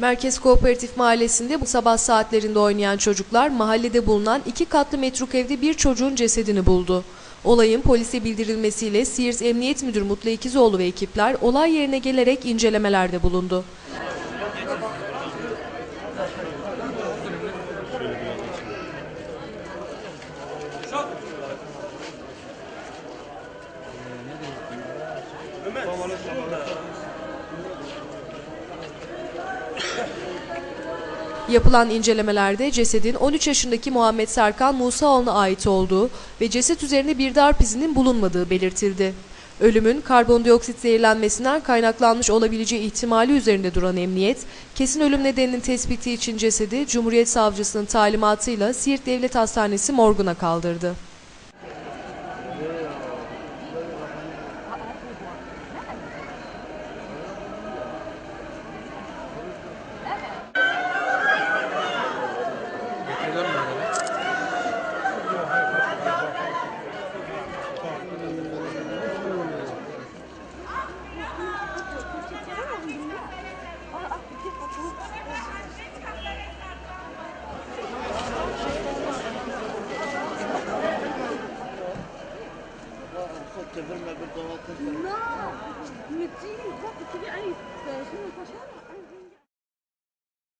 Merkez Kooperatif Mahallesi'nde bu sabah saatlerinde oynayan çocuklar mahallede bulunan iki katlı metruk evde bir çocuğun cesedini buldu. Olayın polise bildirilmesiyle Siirt Emniyet Müdürü Mutlu İkizoğlu ve ekipler olay yerine gelerek incelemelerde bulundu. Yapılan incelemelerde cesedin 13 yaşındaki Muhammed Serkan Musaoğlu'na ait olduğu ve ceset üzerinde bir darp izinin bulunmadığı belirtildi. Ölümün karbondioksit zehirlenmesinden kaynaklanmış olabileceği ihtimali üzerinde duran emniyet, kesin ölüm nedeninin tespiti için cesedi Cumhuriyet Savcısının talimatıyla Siirt Devlet Hastanesi morguna kaldırdı. مديني ضغط كبير قوي في 2012